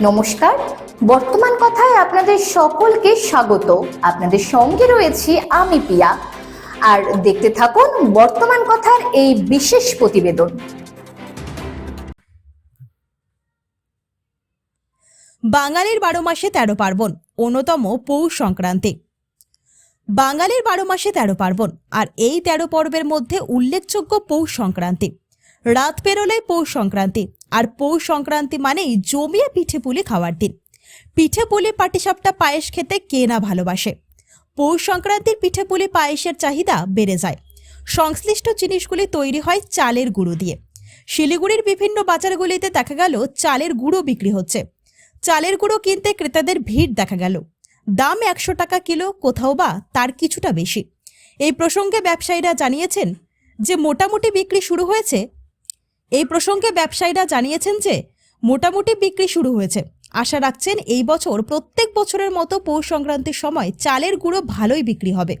নমস্কার। বর্তমান কথায় আপনাদের সকলকে স্বাগত। আপনাদের সঙ্গে রয়েছি আমি পিয়া। আর দেখতে থাকুন বর্তমান কথার এই বিশেষ প্রতিবেদন। বাঙালির বারো মাসে তেরো পার্বণ, অন্যতম পৌষ সংক্রান্তি। বাঙালির বারো মাসে তেরো পার্বণ, আর এই তেরো পর্বের মধ্যে উল্লেখযোগ্য পৌষ সংক্রান্তি। রাত পেরোলে পৌষ সংক্রান্তি। আর পৌষ সংক্রান্তি মানেই জমিয়ে পিঠে পুলি খাওয়ার দিন। পিঠে পুলি পাটিসাপটা পায়েস খেতে কে না ভালোবাসে? পৌষ সংক্রান্তির পিঠে পুলি পায়েসের চাহিদা বেড়ে যায়। সংশ্লিষ্ট জিনিসগুলি তৈরি হয় চালের গুঁড়ো দিয়ে। শিলিগুড়ির বিভিন্ন বাজারগুলিতে দেখা গেল চালের গুঁড়ো বিক্রি হচ্ছে। চালের গুঁড়ো কিনতে ক্রেতাদের ভিড় দেখা গেল। দাম একশো টাকা কিলো, কোথাও বা তার কিছুটা বেশি। এই প্রসঙ্গে ব্যবসায়ীরা জানিয়েছেন যে মোটামুটি বিক্রি শুরু হয়েছে এই প্রসঙ্গে ব্যবসায়ীরা জানিয়েছেন যে, মোটামুটি বিক্রি শুরু হয়েছে। আশা রাখছেন এই বছর প্রত্যেক বছরের মতো পৌষ সংক্রান্তির সময় চালের গুঁড়ো ভালোই বিক্রি হবে।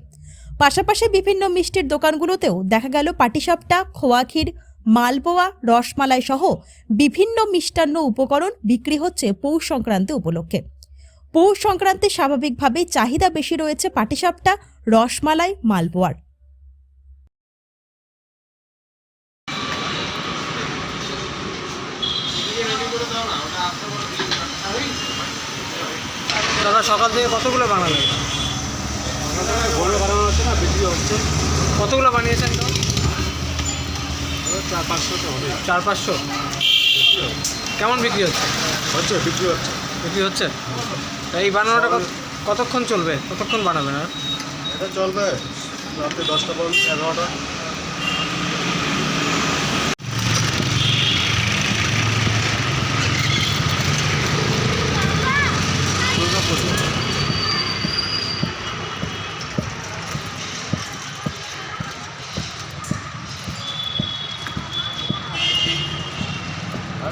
পাশাপাশি বিভিন্ন মিষ্টির দোকানগুলোতেও দেখা গেল পাটিসাপটা, খোয়া ক্ষীর, মালপোয়া, রসমালাই সহ বিভিন্ন মিষ্টান্ন উপকরণ বিক্রি হচ্ছে পৌষ সংক্রান্তি উপলক্ষে। পৌষ সংক্রান্তি স্বাভাবিকভাবেই চাহিদা বেশি রয়েছে পাটিসাপটা, রসমালাই, মালপোয়ার। দাদা, সকাল থেকে কতগুলো বানালেন? বানানো হচ্ছে না হচ্ছে কতগুলো বানিয়েছেন তো চার পাঁচশো। চার পাঁচশো কেমন বিক্রি হচ্ছে? হচ্ছে বিক্রি হচ্ছে? বিক্রি হচ্ছে এই বানানোটা কতক্ষণ চলবে? কতক্ষণ বানাবেন এটা চলবে রাত্রে দশটা পর্যন্ত, এগারোটা।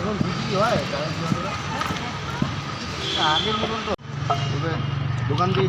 এখন বিক্রি হয় আগের মতন তো। দোকান দিয়ে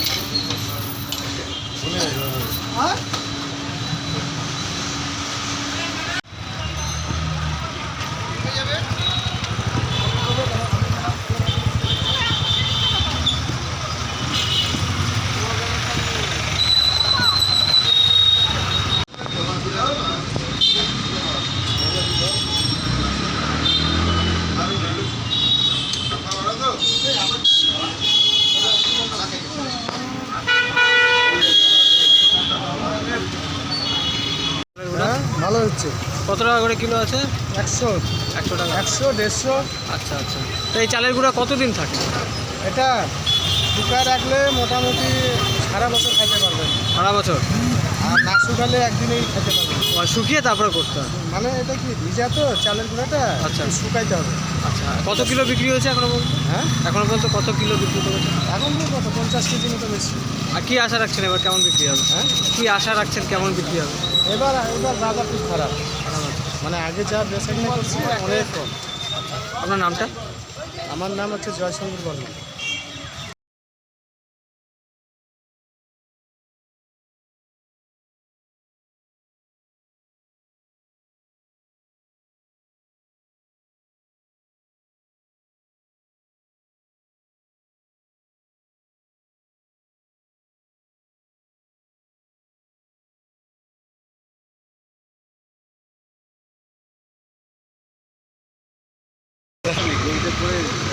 নিই। হ্যাঁ হ্যাঁ ভালো হচ্ছে কত টাকা করে কিলো আছে? একশো। একশো টাকা। একশো দেড়শো। আচ্ছা আচ্ছা। তো এই চালের গুঁড়া কতদিন থাকে? এটা শুকায় রাখলে মোটামুটি সারা বছর খাইতে পারবেন। সারা বছর? আর না শুকালে একদিনেই খেতে পারবেন। শুকিয়ে তারপরে করতে হয়? মানে এটা কি ভিজা তো চালের গুঁড়াটা? আচ্ছা। শুকাইতে হবে। আচ্ছা কত কিলো বিক্রি হয়েছে এখনও পর্যন্ত? হ্যাঁ? এখনও পর্যন্ত কত কিলো বিক্রি করেছে? এখন কত পঞ্চাশ কেজি মতো বেশি। আর কী আশা রাখছেন এবার কেমন বিক্রি হবে? হ্যাঁ? কী আশা রাখছেন কেমন বিক্রি হবে? এবার এবার বাজার খুব খারাপ। মানে আগে যা বেচা কিনা করছি অনেক কম। আপনার নামটা? আমার নাম হচ্ছে জয়শঙ্কর বর্মা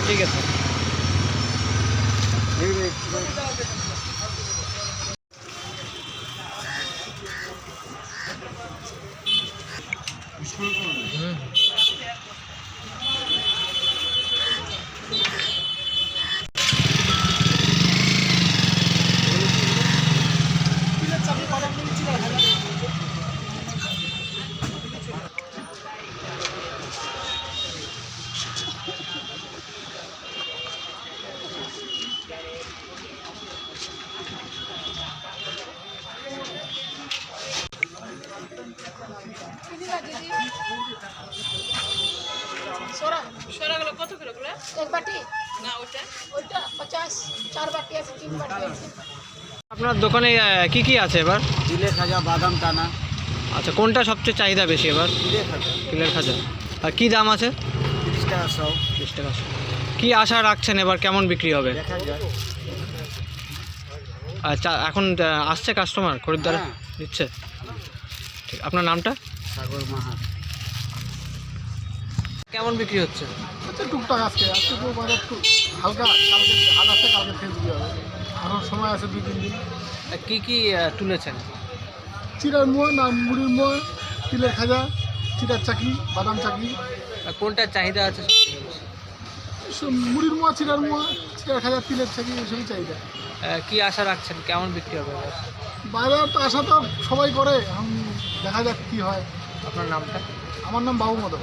ঠিক আছে। আপনার দোকানে কি কি আছে এবার? জিলে খাজা বাদাম টানা আচ্ছা কোনটা সবচেয়ে চাহিদা বেশি এবার? তিলের খাজা। জিলের খাজা। আর কী দাম আছে? কি কী আশা রাখছেন এবার কেমন বিক্রি হবে? আচ্ছা এখন আসছে কাস্টমার খরিদ্দার হ্যাঁ। দিচ্ছে। আপনার নামটা? সাগর মাহাত। কেমন বিক্রি হচ্ছে? আচ্ছা টুকটাক আজকে আজকে তো বাজার একটু হালকা কালকে হাল আছে কালকে ফেস দিয়ে হবে। আরও সময় আছে দুই তিন দিন। কি কি তুলেছেন? চিরার মোয়া না মুড়ির মোয়া তিলের খাজা চিরার চাকি বাদাম চাকি। কোনটা চাহিদা আছে মুড়ির মোয়া চিরার মোয়া চিরার খাজা তিলের চাকি এসবই চাহিদা। কি আশা রাখছেন? কেমন বিক্রি হবে? বাজার তো আশা তো সবাই করে এখন দেখা যাক কী হয়। আপনার নামটা? আমার নাম বাবু মদন।